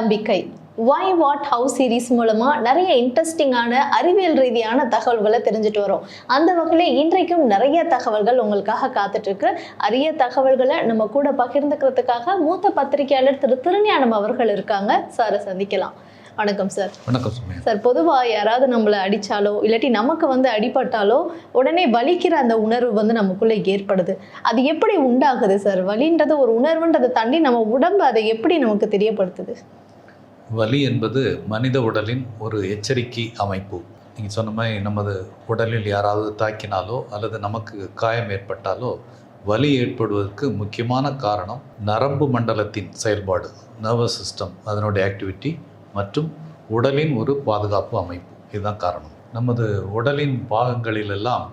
நம்பிக்கை why what how series மூலமாக நிறைய இன்ட்ரெஸ்டிங்கான அறிவியல் ரீதியான தகவல்களை தெரிஞ்சுட்டு வரோம். அந்த வகையில் இன்றைக்கும் நிறைய தகவல்கள் உங்களுக்காக காத்துட்ருக்கு. அரிய தகவல்களை நம்ம கூட பகிர்ந்துக்கிறதுக்காக மூத்த பத்திரிகையாளர் திரு திருஞானம் அவர்கள் இருக்காங்க. சாரை சந்திக்கலாம். வணக்கம் சார். வணக்கம் சார். பொதுவாக யாராவது நம்மளை அடித்தாலோ இல்லாட்டி நமக்கு வந்து அடிபட்டாலோ உடனே வலிக்கிற அந்த உணர்வு வந்து நமக்குள்ளே ஏற்படுது. அது எப்படி உண்டாகுது சார்? வலின்றது ஒரு உணர்வுன்றதை தாண்டி நம்ம உடம்பு அதை எப்படி நமக்கு தெரியப்படுத்துது? வலி என்பது மனித உடலின் ஒரு எச்சரிக்கை அமைப்பு. நீங்கள் சொன்ன மாதிரி நமது உடலில் யாராவது தாக்கினாலோ அல்லது நமக்கு காயம் ஏற்பட்டாலோ வலி ஏற்படுவதற்கு முக்கியமான காரணம் நரம்பு மண்டலத்தின் செயல்பாடு நர்வஸ் சிஸ்டம் அதனுடைய ஆக்டிவிட்டி மற்றும் உடலின் ஒரு பாதுகாப்பு அமைப்பு. இதுதான் காரணம். நமது உடலின் பாகங்களிலெல்லாம்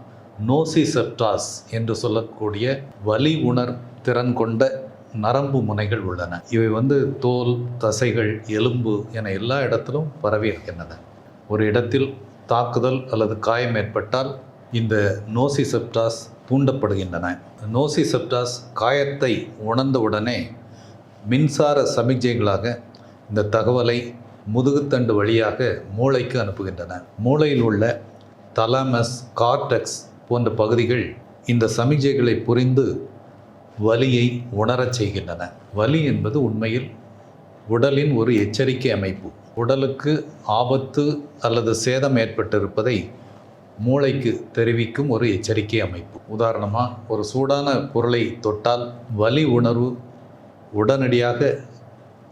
நோசிசெப்டாஸ் என்று சொல்லக்கூடிய வலி உணர் திறன் கொண்ட நரம்பு முனைகள் உள்ளன. இவை வந்து தோல் தசைகள் எலும்பு என எல்லா இடத்திலும் பரவி இருக்கின்றன. ஒரு இடத்தில் தாக்குதல் அல்லது காயம் ஏற்பட்டால் இந்த நோசிசெப்டாஸ் தூண்டப்படுகின்றன. நோசிசெப்டாஸ் காயத்தை உணர்ந்தவுடனே மின்சார சமிக்ஞைகளாக இந்த தகவலை முதுகுத்தண்டு வழியாக மூளைக்கு அனுப்புகின்றன. மூளையில் உள்ள தலாமஸ் கார்டெக்ஸ் போன்ற பகுதிகள் இந்த சமிக்ஞைகளை புரிந்து வலியை உணரச் செய்கின்றன. வலி என்பது உண்மையில் உடலின் ஒரு எச்சரிக்கை அமைப்பு. உடலுக்கு ஆபத்து அல்லது சேதம் ஏற்பட்டிருப்பதை மூளைக்கு தெரிவிக்கும் ஒரு எச்சரிக்கை அமைப்பு. உதாரணமாக ஒரு சூடான பொருளை தொட்டால் வலி உணர்வு உடனடியாக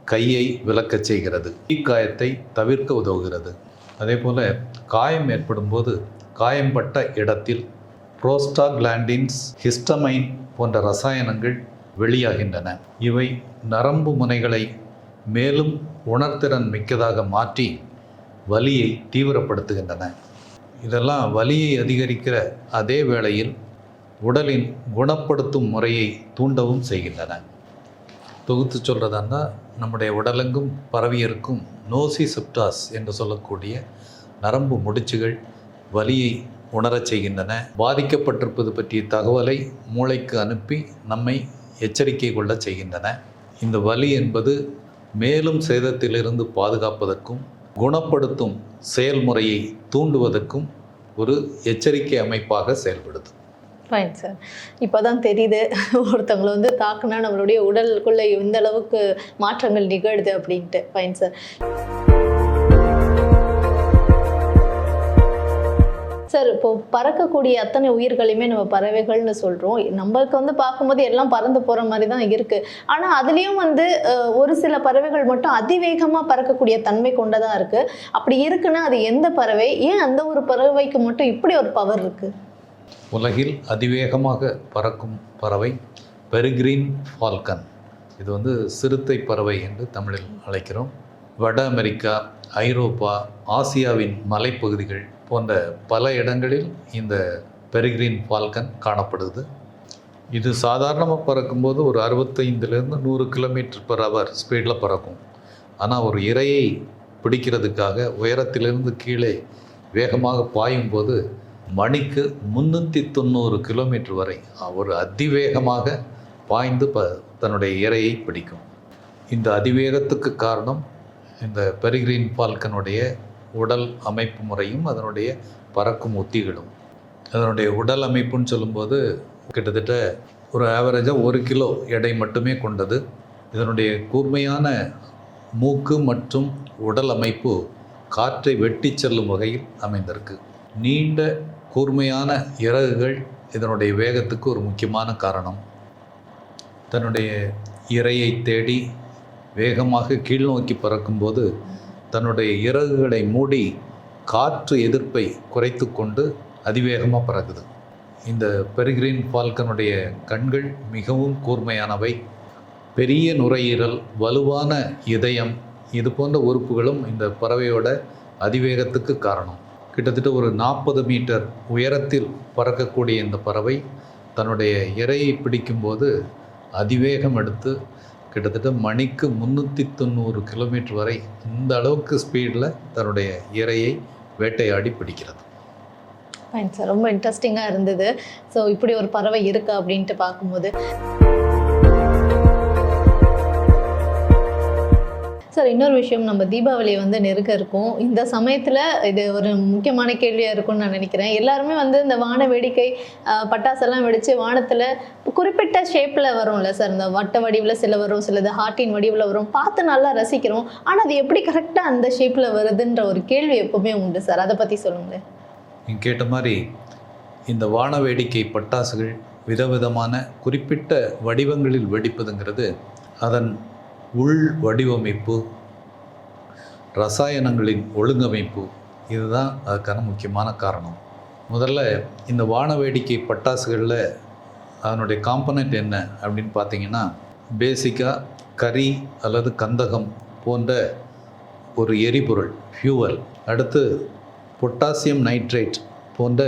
கையை விளக்கச் செய்கிறது. தீக்காயத்தை தவிர்க்க உதவுகிறது. அதே போல் காயம் ஏற்படும்போது காயம்பட்ட இடத்தில் புரோஸ்டாகிளாண்டின்ஸ் ஹிஸ்டமைன் போன்ற ரசாயனங்கள் வெளியாகின்றன. இவை நரம்பு முனைகளை மேலும் உணர்திறன் மிக்கதாக மாற்றி வலியை தீவிரப்படுத்துகின்றன. இதெல்லாம் வலியை அதிகரிக்கிற அதே வேளையில் உடலின் குணப்படுத்தும் முறையை தூண்டவும் செய்கின்றன. தொகுத்து சொல்கிறதாண்டா நம்முடைய உடலெங்கும் பரவியிருக்கும் நோசி செப்டாஸ் என்று சொல்லக்கூடிய நரம்பு முடிச்சுகள் வலியை உணரச் செய்கின்றன. பாதிக்கப்பட்டிருப்பது பற்றிய தகவலை மூளைக்கு அனுப்பி நம்மை எச்சரிக்கை கொள்ளச் செய்கின்றன. இந்த வலி என்பது மேலும் சேதத்திலிருந்து பாதுகாப்பதற்கும் குணப்படுத்தும் செயல்முறையை தூண்டுவதற்கும் ஒரு எச்சரிக்கை அமைப்பாக செயல்படுது. ஃபைன் சார் இப்போ தான் தெரியுது ஒருத்தவங்களை வந்து தாக்குனா நம்மளுடைய உடலுக்குள்ளே இந்த அளவுக்கு மாற்றங்கள் நிகழுது அப்படின்ட்டு. ஃபைன் சார் சார் இப்போ பறக்கக்கூடிய அத்தனை உயிர்களையுமே நம்ம பறவைகள்னு சொல்கிறோம் நம்மளுக்கு வந்து பார்க்கும்போது எல்லாம் பறந்து போகிற மாதிரி தான் இருக்குது ஆனால் அதுலேயும் வந்து ஒரு சில பறவைகள் மட்டும் அதிவேகமாக பறக்கக்கூடிய தன்மை கொண்டதாக இருக்குது அப்படி இருக்குன்னா அது எந்த பறவை? ஏன் அந்த ஒரு பறவைக்கு மட்டும் இப்படி ஒரு பவர் இருக்குது உலகில் அதிவேகமாக பறக்கும் பறவை பெருகிரீன் ஃபால்கன். இது வந்து சிறுத்தை பறவை என்று தமிழில் அழைக்கிறோம். வட அமெரிக்கா ஐரோப்பா ஆசியாவின் மலைப்பகுதிகள் போன்ற பல இடங்களில் இந்த பெருகிரீன் ஃபால்கன் காணப்படுது. இது சாதாரணமாக பறக்கும்போது ஒரு அறுபத்தைந்துலேருந்து நூறு கிலோமீட்டர் பர் ஹவர் ஸ்பீடில் பறக்கும். ஆனால் ஒரு இரையை பிடிக்கிறதுக்காக உயரத்திலிருந்து கீழே வேகமாக பாயும்போது மணிக்கு முந்நூற்றி தொண்ணூறு கிலோமீட்டர் வரை ஒரு அதிவேகமாக பாய்ந்து ப தன்னுடைய இரையை பிடிக்கும். இந்த அதிவேகத்துக்கு காரணம் இந்த பெரிகிரீன் ஃபால்கனுடைய உடல் அமைப்பு முறையும் அதனுடைய பறக்கும் உத்திகளும். அதனுடைய உடல் அமைப்புன்னு சொல்லும்போது கிட்டத்தட்ட ஒரு ஆவரேஜாக ஒரு கிலோ எடை மட்டுமே கொண்டது. இதனுடைய கூர்மையான மூக்கு மற்றும் உடல் அமைப்பு காற்றை வெட்டி செல்லும் வகையில் அமைந்திருக்கு. நீண்ட கூர்மையான இறகுகள் இதனுடைய வேகத்துக்கு ஒரு முக்கியமான காரணம். தன்னுடைய இரையை தேடி வேகமாக கீழ்நோக்கி பறக்கும்போது தன்னுடைய இறகுகளை மூடி காற்று எதிர்ப்பை குறைத்து கொண்டு அதிவேகமாக பறக்குது. இந்த பெரிகிரீன் ஃபால்கனுடைய கண்கள் மிகவும் கூர்மையானவை. பெரிய நுரையீரல் வலுவான இதயம் இது போன்ற உறுப்புகளும் இந்த பறவையோட அதிவேகத்துக்கு காரணம். கிட்டத்தட்ட ஒரு நாற்பது மீட்டர் உயரத்தில் பறக்கக்கூடிய இந்த பறவை தன்னுடைய இரையை பிடிக்கும்போது அதிவேகம் எடுத்து கிட்டத்தட்ட மணிக்கு முந்நூற்றி தொண்ணூறு கிலோமீட்டர் வரை இந்த அளவுக்கு ஸ்பீடில் தன்னுடைய இரையை வேட்டையாடி பிடிக்கிறது. ஃபைன் சார் ரொம்ப இன்ட்ரெஸ்டிங்காக இருந்தது. ஸோ இப்படி ஒரு பறவை இருக்கு அப்படின்ட்டு பார்க்கும்போது. சார் இன்னொரு விஷயம் நம்ம தீபாவளி வந்து நெருக்க இருக்கும். இந்த சமயத்தில் இது ஒரு முக்கியமான கேள்வியாக இருக்கும்னு நான் நினைக்கிறேன். எல்லாருமே வந்து இந்த வான வேடிக்கை பட்டாசெல்லாம் வெடித்து வானத்தில் குறிப்பிட்ட ஷேப்பில் வரும்ல சார். இந்த வட்ட வடிவில் சில வரும் சிலது ஹார்ட்டின் வடிவில் வரும். பார்த்து நல்லா ரசிக்கிறோம். ஆனால் அது எப்படி கரெக்டாக அந்த ஷேப்பில் வருதுன்ற ஒரு கேள்வி எப்போவுமே உண்டு சார். அதை பற்றி சொல்லுங்களேன். நீங்கள் கேட்ட மாதிரி இந்த வான வேடிக்கை பட்டாசுகள் விதவிதமான குறிப்பிட்ட வடிவங்களில் வெடிப்பதுங்கிறது அதன் உள் வடிவமைப்பு ரசாயனங்களின் ஒழுங்கமைப்பு இதுதான் அதுக்கான முக்கியமான காரணம். முதல்ல இந்த வான வேடிக்கை பட்டாசுகளில் அதனுடைய காம்பனண்ட் என்ன அப்படின்னு பார்த்தீங்கன்னா பேசிக்காக கரி அல்லது கந்தகம் போன்ற ஒரு எரிபொருள் ஃபியூவல் அடுத்து பொட்டாசியம் நைட்ரேட் போன்ற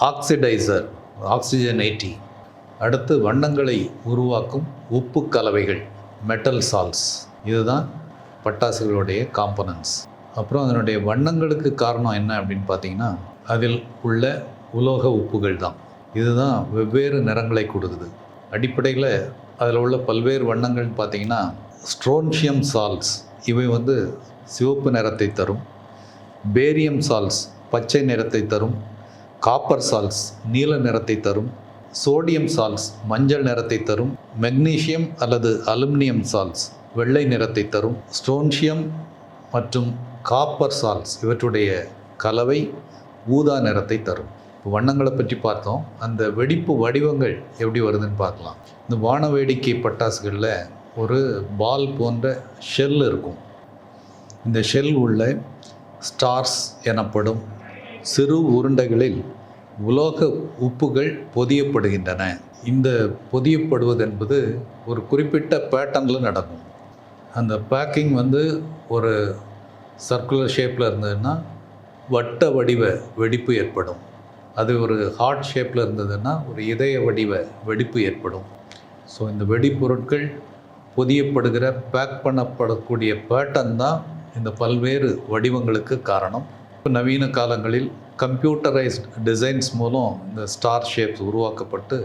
ஆக்சிடைசர் ஆக்சிஜனேட்டி அடுத்து வண்ணங்களை உருவாக்கும் உப்பு கலவைகள். மெட்டல் சால்ஸ் இதுதான் பட்டாசுகளுடைய காம்பனன்ட்ஸ் அப்புறம் அதனுடைய வண்ணங்களுக்கு காரணம் என்ன அப்படின்னு பார்த்தீங்கன்னா அதில் உள்ள உலோக உப்புகள் தான். இதுதான் வெவ்வேறு நிறங்களை கொடுக்குது அடிப்படையில் அதில் உள்ள பல்வேறு வண்ணங்கள்னு பார்த்தீங்கன்னா ஸ்ட்ரோன்ஷியம் சால்ஸ் இவை வந்து சிவப்பு நிறத்தை தரும். பேரியம் சால்ஸ் பச்சை நிறத்தை தரும். காப்பர் சால்ஸ் நீல நிறத்தை தரும். சோடியம் சால்ஸ் மஞ்சள் நிறத்தை தரும் மெக்னீசியம் அல்லது அலுமினியம் சால்ஸ் வெள்ளை நிறத்தை தரும் ஸ்டோன்ஷியம் மற்றும் காப்பர் சால்ஸ் இவற்றுடைய கலவை ஊதா நிறத்தை தரும். இப்போ வண்ணங்களை பற்றி பார்த்தோம். அந்த வெடிப்பு வடிவங்கள் எப்படி வருதுன்னு பார்க்கலாம். இந்த வான வேடிக்கை பட்டாசுகளில் ஒரு பால் போன்ற ஷெல் இருக்கும். இந்த ஷெல் உள்ள ஸ்டார்ஸ் எனப்படும் சிறு உருண்டைகளில் உலோக உப்புகள் பொதியப்படுகின்றன. இந்த பொதியப்படுவது என்பது ஒரு குறிப்பிட்ட பேட்டர்னில் நடக்கும். அந்த பேக்கிங் வந்து ஒரு சர்க்குலர் ஷேப்பில் இருந்ததுன்னா வட்ட வடிவ வெடிப்பு ஏற்படும். அது ஒரு ஹார்ட் ஷேப்பில் இருந்ததுன்னா ஒரு இதய வடிவ வெடிப்பு ஏற்படும். ஸோ இந்த வெடிப்பொருட்கள் பொதியப்படுகிற பேக் பண்ணப்படக்கூடிய பேட்டர்ன் தான் இந்த பல்வேறு வடிவங்களுக்கு காரணம். நவீன காலங்களில் கம்ப்யூட்டரைஸ்ட் டிசைன்ஸ் மூலம் இந்த ஸ்டார் ஷேப்ஸ் உருவாக்கப்பட்டு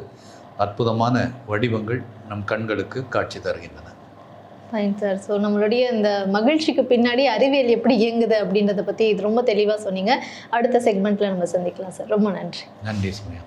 அற்புதமான வடிவங்கள் நம் கண்களுக்கு காட்சி தருகின்றன. ஃபைன் சார் ஸோ நம்மளுடைய இந்த மகிழ்ச்சிக்கு பின்னாடி அறிவியல் எப்படி இயங்குது அப்படின்றத பற்றி இது ரொம்ப தெளிவாக சொன்னீங்க. அடுத்த செக்மெண்ட்டில் நம்ம சந்திக்கலாம் சார் ரொம்ப நன்றி. நன்றி சுமையா.